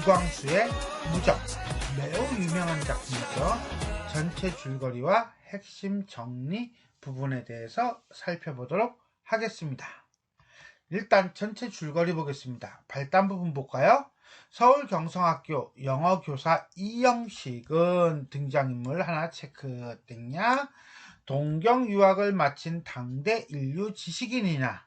이광수의 무적 매우 유명한 작품이죠. 전체 줄거리와 핵심 정리 부분에 대해서 살펴보도록 하겠습니다. 일단 전체 줄거리 보겠습니다. 발단 부분 볼까요? 서울 경성학교 영어교사 이영식은 등장인물 하나 체크됐냐? 동경 유학을 마친 당대 인류 지식인이나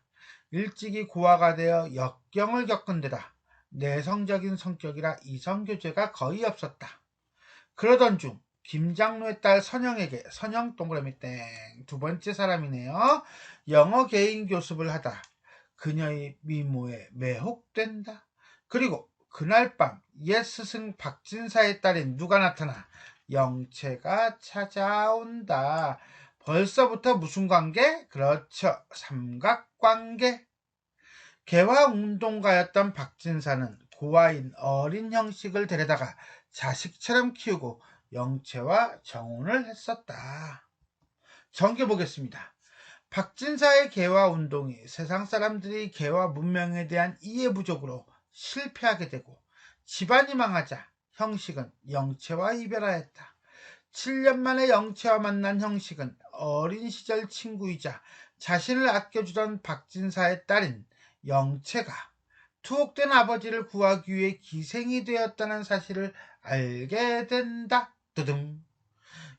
일찍이 고아가 되어 역경을 겪은 데다 내성적인 성격이라 이성교제가 거의 없었다. 그러던 중 김장로의 딸 선영에게 선영 동그라미 땡 두 번째 사람이네요. 영어 개인 교습을 하다 그녀의 미모에 매혹된다. 그리고 그날 밤 옛 스승 박진사의 딸인 누가 나타나 영채가 찾아온다. 벌써부터 무슨 관계? 그렇죠. 삼각관계. 개화운동가였던 박진사는 고아인 어린 형식을 데려다가 자식처럼 키우고 영채와 정혼을 했었다. 정겨 보겠습니다. 박진사의 개화 운동이 세상 사람들이 개화 문명에 대한 이해 부족으로 실패하게 되고 집안이 망하자 형식은 영채와 이별하였다. 7년 만에 영채와 만난 형식은 어린 시절 친구이자 자신을 아껴주던 박진사의 딸인 영채가 투옥된 아버지를 구하기 위해 기생이 되었다는 사실을 알게 된다. 두둥.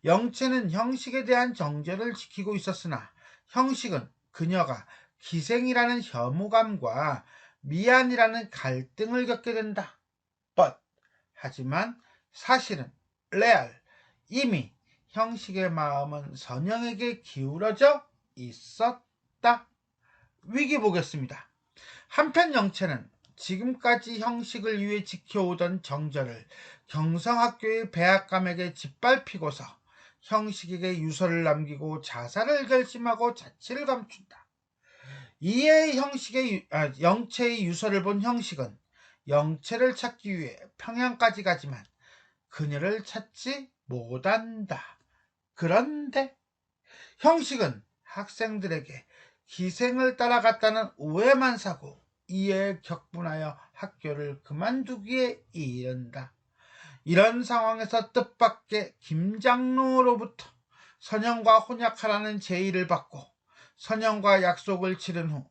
영채는 형식에 대한 정절을 지키고 있었으나 형식은 그녀가 기생이라는 혐오감과 미안이라는 갈등을 겪게 된다. but 하지만 사실은 레알 이미 형식의 마음은 선영에게 기울어져 있었다. 위기 보겠습니다. 한편 영채는 지금까지 형식을 위해 지켜오던 정절을 경성학교의 배학감에게 짓밟히고서 형식에게 유서를 남기고 자살을 결심하고 자취를 감춘다. 이에 형식의 아, 영채의 유서를 본 형식은 영채를 찾기 위해 평양까지 가지만 그녀를 찾지 못한다. 그런데 형식은 학생들에게 기생을 따라갔다는 오해만 사고 이에 격분하여 학교를 그만두기에 이른다. 이런 상황에서 뜻밖의 김장로로부터 선영과 혼약하라는 제의를 받고 선영과 약속을 치른 후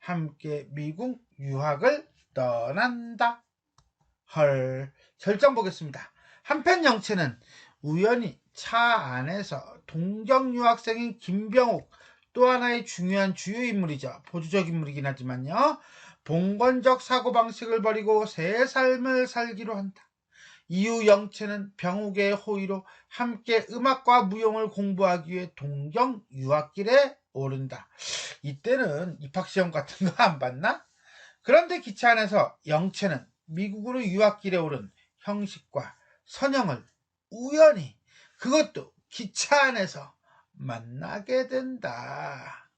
함께 미국 유학을 떠난다. 헐, 결정 보겠습니다. 한편 영채는 우연히 차 안에서 동경 유학생인 김병욱 또 하나의 중요한 주요 인물이죠. 보조적 인물이긴 하지만요. 봉건적 사고방식을 버리고 새 삶을 살기로 한다. 이후 영채는 병욱의 호의로 함께 음악과 무용을 공부하기 위해 동경 유학길에 오른다. 이때는 입학시험 같은 거 안 봤나? 그런데 기차 안에서 영채는 미국으로 유학길에 오른 형식과 선영을 우연히 그것도 기차 안에서 만나게 된다.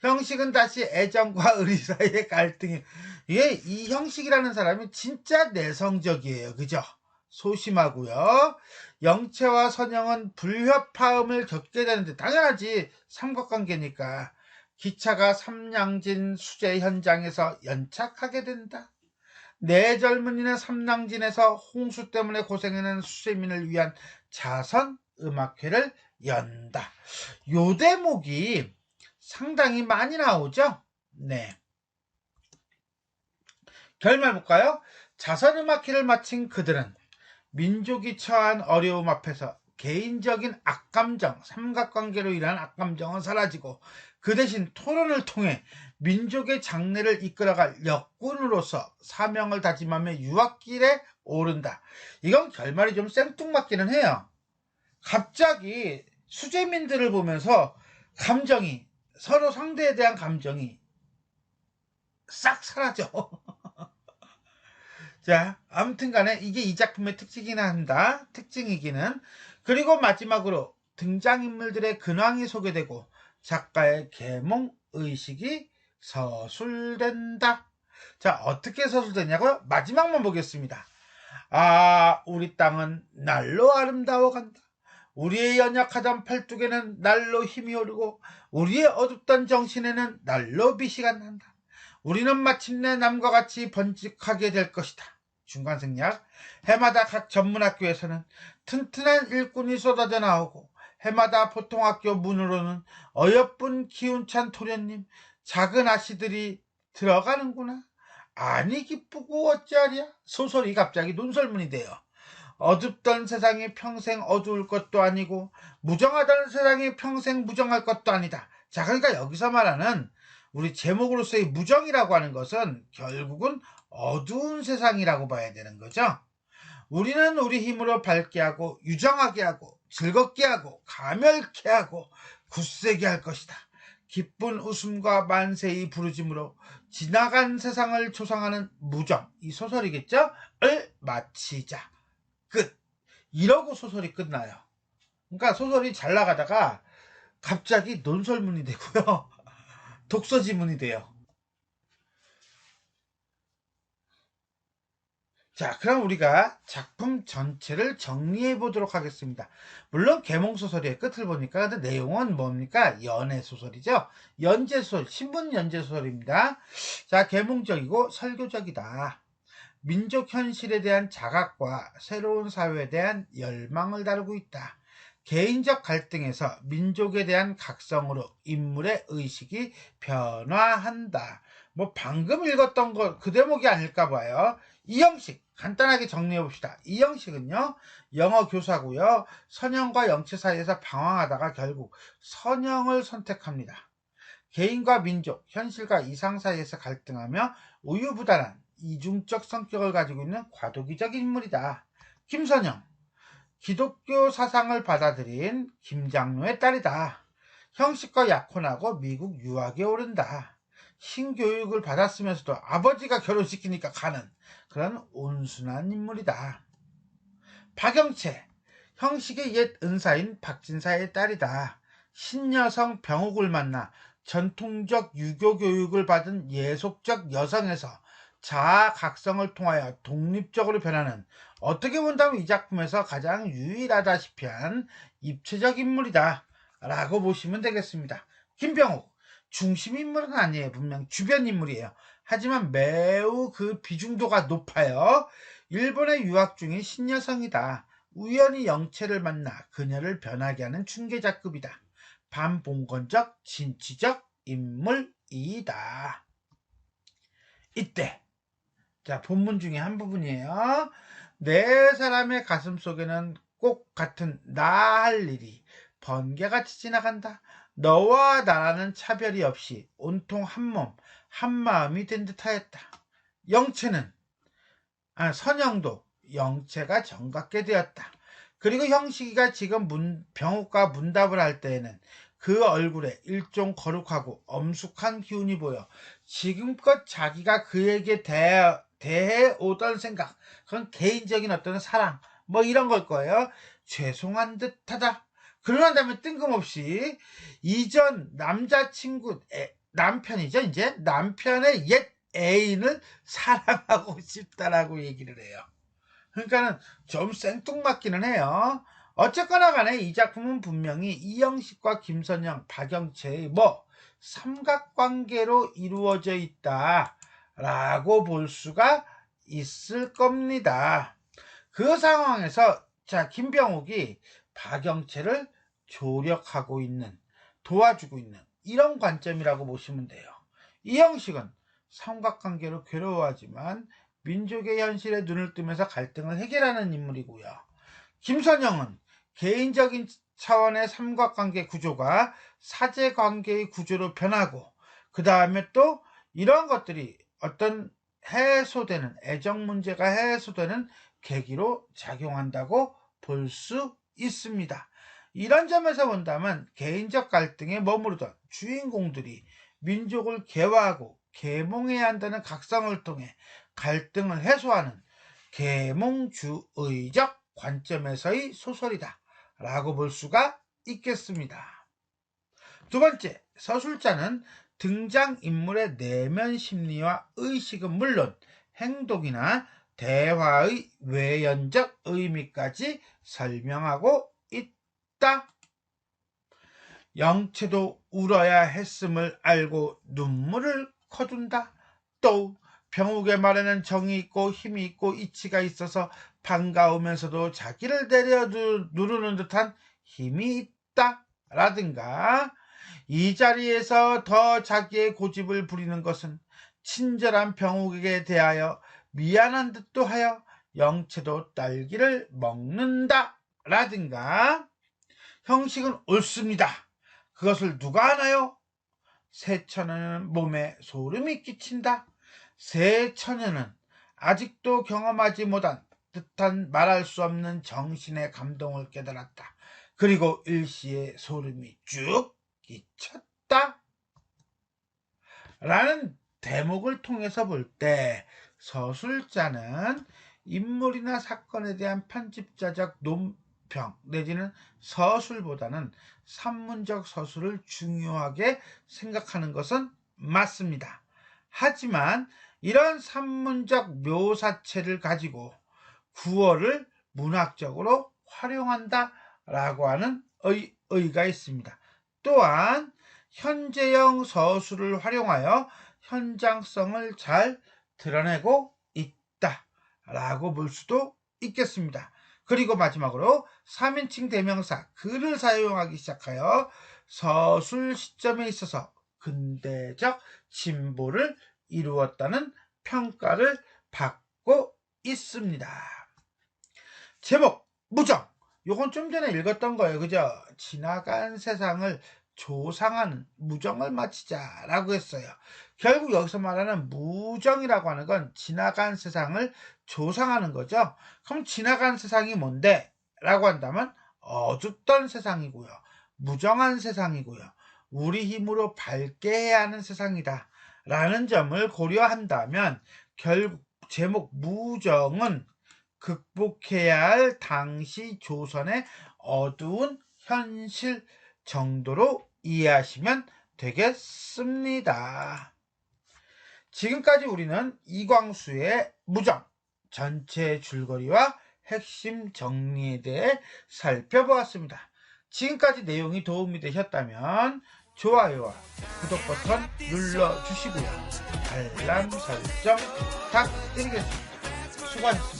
형식은 다시 애정과 의리 사이의 갈등이 이게 이 형식이라는 사람이 진짜 내성적이에요. 그죠? 소심하고요. 영채와 선영은 불협화음을 겪게 되는데 당연하지 삼각관계니까 기차가 삼양진 수재 현장에서 연착하게 된다. 내 젊은이는 삼양진에서 홍수 때문에 고생하는 수세민을 위한 자선 음악회를 연다. 요 대목이 상당히 많이 나오죠? 네. 결말 볼까요? 자선음악회를 마친 그들은 민족이 처한 어려움 앞에서 개인적인 악감정, 삼각관계로 인한 악감정은 사라지고 그 대신 토론을 통해 민족의 장래를 이끌어갈 역군으로서 사명을 다짐하며 유학길에 오른다. 이건 결말이 좀 생뚱맞기는 해요. 갑자기 수재민들을 보면서 감정이 서로 상대에 대한 감정이 싹 사라져. 자, 아무튼 간에 이게 이 작품의 특징이나 한다. 특징이기는. 그리고 마지막으로 등장인물들의 근황이 소개되고 작가의 계몽 의식이 서술된다. 자, 어떻게 서술되냐고요? 마지막만 보겠습니다. 아, 우리 땅은 날로 아름다워 간다. 우리의 연약하던 팔뚝에는 날로 힘이 오르고 우리의 어둡던 정신에는 날로 빛이 간다. 우리는 마침내 남과 같이 번직하게 될 것이다. 중간 생략 해마다 각 전문학교에서는 튼튼한 일꾼이 쏟아져 나오고 해마다 보통 학교 문으로는 어여쁜 기운찬 토련님 작은 아씨들이 들어가는구나 아니 기쁘고 어찌하랴 소설이 갑자기 논설문이 돼요 어둡던 세상이 평생 어두울 것도 아니고 무정하던 세상이 평생 무정할 것도 아니다 자 그러니까 여기서 말하는 우리 제목으로서의 무정이라고 하는 것은 결국은 어두운 세상이라고 봐야 되는 거죠. 우리는 우리 힘으로 밝게 하고 유정하게 하고 즐겁게 하고 가멸케 하고 굳세게 할 것이다. 기쁜 웃음과 만세의 부르짐으로 지나간 세상을 조상하는 무정 이 소설이겠죠? 을 마치자 끝 이러고 소설이 끝나요. 그러니까 소설이 잘 나가다가 갑자기 논설문이 되고요. 독서 지문이 돼요. 자, 그럼 우리가 작품 전체를 정리해 보도록 하겠습니다. 물론 개몽소설의 끝을 보니까 근데 내용은 뭡니까? 연애소설이죠. 연재소설, 신분 연재소설입니다. 자, 개몽적이고 설교적이다. 민족 현실에 대한 자각과 새로운 사회에 대한 열망을 다루고 있다. 개인적 갈등에서 민족에 대한 각성으로 인물의 의식이 변화한다. 뭐 방금 읽었던 거그 대목이 아닐까 봐요. 이 형식 간단하게 정리해 봅시다. 이 형식은요. 영어 교사고요. 선영과 영체 사이에서 방황하다가 결국 선영을 선택합니다. 개인과 민족, 현실과 이상 사이에서 갈등하며 우유부단한 이중적 성격을 가지고 있는 과도기적 인물이다. 김선영 기독교 사상을 받아들인 김장로의 딸이다. 형식과 약혼하고 미국 유학에 오른다. 신교육을 받았으면서도 아버지가 결혼시키니까 가는 그런 온순한 인물이다. 박영채, 형식의 옛 은사인 박진사의 딸이다. 신여성 병옥을 만나 전통적 유교 교육을 받은 예속적 여성에서 자아 각성을 통하여 독립적으로 변하는 어떻게 본다면 이 작품에서 가장 유일하다시피 한 입체적 인물이다 라고 보시면 되겠습니다. 김병욱 중심 인물은 아니에요. 분명 주변 인물이에요. 하지만 매우 그 비중도가 높아요. 일본에 유학 중인 신여성이다. 우연히 영체를 만나 그녀를 변하게 하는 충계자급이다. 반봉건적 진취적 인물이다. 이때 자 본문 중에 한 부분이에요. 내 사람의 가슴 속에는 꼭 같은 나 할 일이 번개같이 지나간다. 너와 나라는 차별이 없이 온통 한 몸, 한 마음이 된 듯하였다. 영체는 아, 선영도 영체가 정같게 되었다. 그리고 형식이가 지금 문, 병욱과 문답을 할 때에는 그 얼굴에 일종 거룩하고 엄숙한 기운이 보여 지금껏 자기가 그에게 대해, 대해 오던 생각, 그건 개인적인 어떤 사랑, 뭐 이런 걸 거예요. 죄송한 듯하다. 그러나 다면 뜬금없이 이전 남자친구, 애, 남편이죠, 이제 남편의 옛 애인을 사랑하고 싶다라고 얘기를 해요. 그러니까는 좀 생뚱맞기는 해요. 어쨌거나 간에 이 작품은 분명히 이영식과 김선영, 박영채의 뭐 삼각관계로 이루어져 있다 라고 볼 수가 있을 겁니다. 그 상황에서 자 김병욱이 박영채를 조력하고 있는 도와주고 있는 이런 관점이라고 보시면 돼요. 이영식은 삼각관계로 괴로워하지만 민족의 현실에 눈을 뜨면서 갈등을 해결하는 인물이고요. 김선영은 개인적인 차원의 삼각관계 구조가 사제관계의 구조로 변하고 그 다음에 또 이러한 것들이 어떤 해소되는 애정 문제가 해소되는 계기로 작용한다고 볼 수 있습니다. 이런 점에서 본다면 개인적 갈등에 머무르던 주인공들이 민족을 개화하고 계몽해야 한다는 각성을 통해 갈등을 해소하는 계몽주의적 관점에서의 소설이다 라고 볼 수가 있겠습니다. 두 번째, 서술자는 등장인물의 내면 심리와 의식은 물론 행동이나 대화의 외연적 의미까지 설명하고 있다. 영체도 울어야 했음을 알고 눈물을 거둔다. 또 병욱의 말에는 정이 있고 힘이 있고 이치가 있어서 반가우면서도 자기를 내려 누르는 듯한 힘이 있다. 라든가 이 자리에서 더 자기의 고집을 부리는 것은 친절한 병욱에게 대하여 미안한 듯도 하여 영체도 딸기를 먹는다. 라든가 형식은 옳습니다. 그것을 누가 하나요? 새 처녀는 몸에 소름이 끼친다. 새 처녀는 아직도 경험하지 못한 듯한 말할 수 없는 정신의 감동을 깨달았다. 그리고 일시에 소름이 쭉 끼쳤다. 라는 대목을 통해서 볼 때 서술자는 인물이나 사건에 대한 편집자적 논평 내지는 서술보다는 산문적 서술을 중요하게 생각하는 것은 맞습니다. 하지만 이런 산문적 묘사체를 가지고 구어를 문학적으로 활용한다 라고 하는 의, 의가 있습니다. 또한 현재형 서술을 활용하여 현장성을 잘 드러내고 있다 라고 볼 수도 있겠습니다. 그리고 마지막으로 3인칭 대명사 그를 사용하기 시작하여 서술 시점에 있어서 근대적 진보를 이루었다는 평가를 받고 있습니다. 제목 무정 요건 좀 전에 읽었던 거예요. 그죠? 지나간 세상을 조상하는 무정을 마치자라고 했어요. 결국 여기서 말하는 무정이라고 하는 건 지나간 세상을 조상하는 거죠. 그럼 지나간 세상이 뭔데? 라고 한다면 어둡던 세상이고요. 무정한 세상이고요. 우리 힘으로 밝게 해야 하는 세상이다. 라는 점을 고려한다면 결국 제목 무정은 극복해야 할 당시 조선의 어두운 현실 정도로 이해하시면 되겠습니다. 지금까지 우리는 이광수의 무정 전체 줄거리와 핵심 정리에 대해 살펴보았습니다. 지금까지 내용이 도움이 되셨다면 좋아요와 구독 버튼 눌러주시고요. 알람 설정 부탁드리겠습니다. 수고하셨습니다.